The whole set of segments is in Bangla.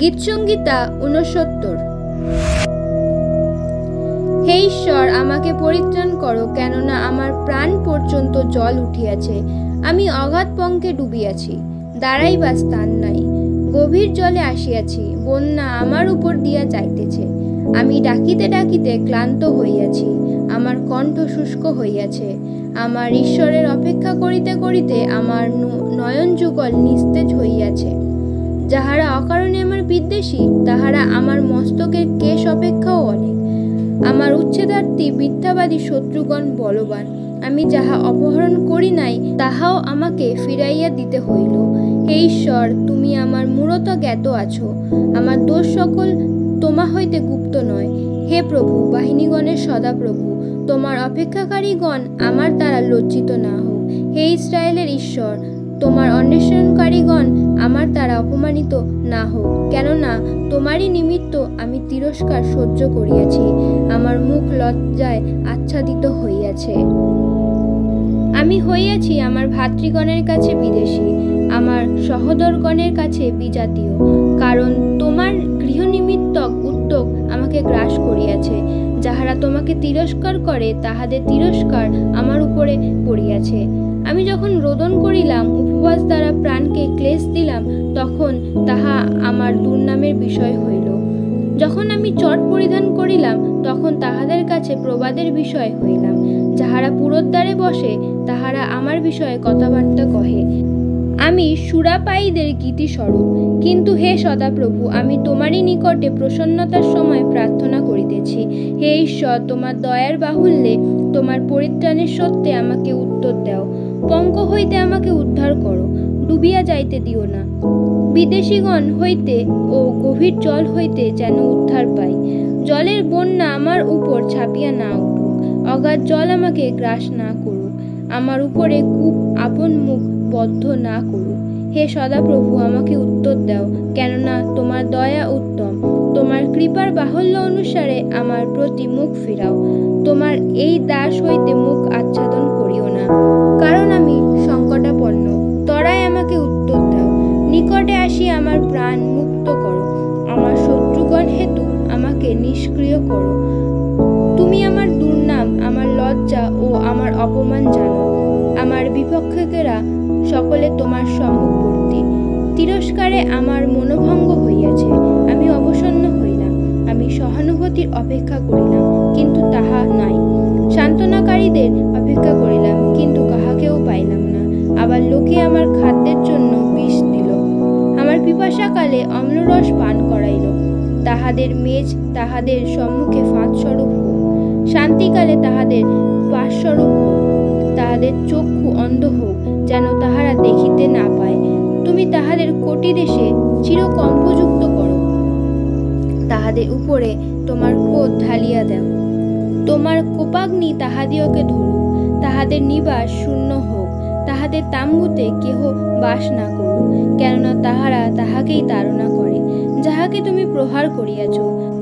গীতসংগীতা ঊনসত্তর। হে ঈশ্বর, আমাকে পরিত্রাণ করো, কেননা আমার প্রাণ পর্যন্ত জল উঠিয়াছে। আমি অগাধ পঙ্কে ডুবিয়াছি দাঁড়াইবা স্থান নাই। গভীর জলে আসিয়াছি, বন্যা আমার উপর দিয়া যাইতেছে। আমি ডাকিতে ডাকিতে ক্লান্ত হইয়াছি, আমার কণ্ঠ শুষ্ক হইয়াছে। আমার ঈশ্বরের অপেক্ষা করিতে করিতে আমার নয়ন যুগল নিস্তেজ হইয়াছে। যাহারা অকারণে আমার বিদ্বেষী, তাহারা আমার মস্তকের কেশ অপেক্ষাও অনেক। আমার উচ্ছেদার্থী মিথ্যাবাদী শত্রুগণ বলবান, আমি যাহা অপহরণ করি নাই, তাহাও আমাকে ফিরাইয়া দিতে হইল। হে ঈশ্বর, তুমি আমার মূলত জ্ঞাত আছো, আমার দোষ সকল তোমা হইতে গুপ্ত নয়। হে প্রভু বাহিনীগণের সদাপ্রভু তোমার অপেক্ষাকারীগণ আমার দ্বারা লজ্জিত না হোক। হে ইসরায়েলের ঈশ্বর তোমার অন্বেষণকারীগণ আমার দ্বারা অপমানিত না হোক, কেননা তোমারই নিমিত্ত আমি তিরস্কার সহ্য করিয়াছি, আমার মুখ লজ্জায় আচ্ছাদিত হইয়াছে। আমি হইয়াছি আমার ভাতৃগণের কাছে বিদেশি, আমার সহোদরগণের কাছে বিজাতীয়, কারণ তোমার গৃহনিমিত্তক উদ্যোগ আমাকে গ্রাস করিয়াছে। যাহারা তোমাকে তিরস্কার করে, তাহাদের তিরস্কার আমার উপরে পড়িয়াছে। আমি যখন রোদন করিলাম, উপবাস দ্বারা প্রাণকে ক্লেশ দিলাম, তখন তাহা আমার দুর্নামের বিষয় হইল। যখন আমি চট পরিধান করিলাম, তখন তাহাদের কাছে প্রবাদের বিষয় হইলাম। যাহারা পুরোদ্বারে বসে, তাহারা আমার বিষয়ে কথাবার্তা কহে। আমি সুরাপায়ীদের গীতিস্বরূপ। কিন্তু হে সদাপ্রভু, আমি তোমারই নিকটে প্রসন্নতার সময় প্রার্থনা করিতেছি। হে ঈশ্বর, তোমার দয়ার বাহুল্যে তোমার পরিত্রাণের সত্ত্বে আমাকে উত্তর দাও। পঙ্ক হইতে আমাকে উদ্ধার করো, ডুবিয়া যাইতে দিও না। বিদেশিগণ হইতে ও গভীর জল হইতে যেন উদ্ধার পাই। জলের বন্যা আমার উপর ছাপিয়া না উঠুক, অগাধ জল আমাকে গ্রাস না করুক। আমার উপরে কূপ আপন মুখ বদ্ধ না করুক হে সদাপ্রভু, আমাকে উত্তর দাও, কেননা তোমার দয়া উত্তম। তোমার কৃপার বাহুল্য অনুসারে আমার প্রতি মুখ ফিরাও। তোমার এই দাস হইতে মুখ আচ্ছাদন করিও না। কারণ আমি সংকটাপন্ন। তরাই আমাকে উত্তর দাও। নিকটে আসি আমার প্রাণ মুক্ত করো। আমার শত্রুগণ হেতু আমাকে নিষ্ক্রিয় করো। তুমি আমার দুর্নাম আমার লজ্জা ও আমার অপমান জানো। আমার বিপক্ষকেরা সকলে তোমার সম্মুখবর্তী। তিরস্কারে আমার মনোভঙ্গ হইয়াছে, আমি অবসন্ন হইলাম, আমি সহানুভূতির অপেক্ষা করিলাম, কিন্তু তাহা নাই। সান্ত্বনাকারীদের অপেক্ষা করিলাম, কিন্তু কাহাকেও পাইলাম না। আবার লোকে আমার খাদ্যের জন্য বিষ দিল। আমার পিপাসাকালে অম্লরস পান করাইল। তাহাদের মেজ তাহাদের সম্মুখে ফাঁদস্বরূপ শান্তিকালে তাহাদের পাশস্বরূপ হোক, তাহাদের চক্ষু অন্ধ হোক, যেন তাহারা দেখিতে না পায়। তুমি তাহাদের কোটি দেশে চিরকম্পযুক্ত করো। তাহাদের উপরে তোমার ক্রোধ ঢালিয়া দাও। তোমার কোপাগ্নি তাহাদিওকে ধরুক, তাহাদের নিবাস শূন্য হোক, তাহাদের তাম্বুতে কেহ বাস না করুক, কেননা তাহারা তাহাকেই তাড়না করে। যাহাকে তুমি প্রহার করিয়াছ,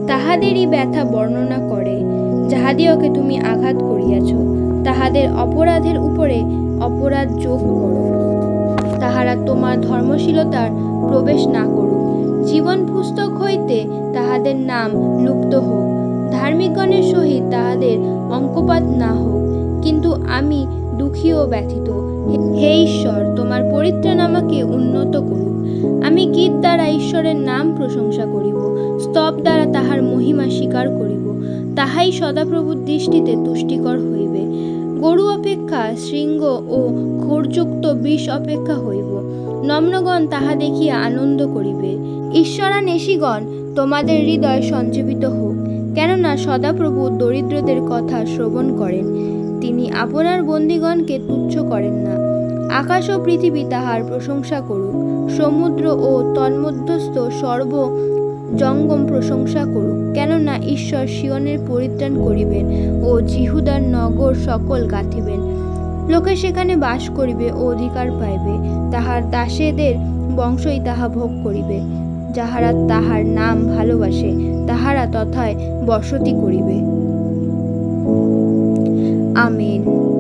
তাহাদেরই ব্যথা বর্ণনা করে। যাহাদিওকে তুমি আঘাত করিয়াছ। তাহাদের অপরাধের উপরে অপরাধ যোগ করো। তাহারা তোমার ধর্মশীলতার প্রবেশ না করুক। জীবন পুস্তক হইতে তাহাদের নাম লুপ্ত হোক। ধার্মিকগণের সহিত তাহাদের অঙ্কপাত না হোক। কিন্তু আমি দুঃখী ও ব্যথিত। হে ঈশ্বর, তোমার পরিত্রাণ আমাকে উন্নত করুক। আমি গীত দ্বারা ঈশ্বরের নাম প্রশংসা করিব, স্তব দ্বারা তাহার মহিমা স্বীকার করিব, তাহাই সদাপ্রভুর দৃষ্টিতে তুষ্টিকর হইবে। গরু অপেক্ষা, শৃঙ্গ ও ঘোরযুক্ত বিষ অপেক্ষা হইব। নম্রগণ তাহা দেখিয়া আনন্দ করিবে। ঈশ্বরানেশীগণ, তোমাদের হৃদয় সঞ্জীবিত হোক, কেননা সদাপ্রভু দরিদ্রদের কথা শ্রবণ করেন। তিনি আপনার বন্দিগণকে তুচ্ছ করেন না। আকাশ ও পৃথিবী তাহার প্রশংসা করুক, সমুদ্র ও তন্মধ্যস্থ সর্ব জঙ্গম প্রশংসা করুক, কেননা ঈশ্বর শিয়নের পরিত্রাণ করিবেন ও জিহুদার নগর সকল গাঁথিবেন। লোকে সেখানে বাস করিবে ও অধিকার পাইবে, তাহার দাসেদের বংশই তাহা ভোগ করিবে। যাহারা তাহার নাম ভালোবাসে, তাহারা তথায় বসতি করিবে। আমেন।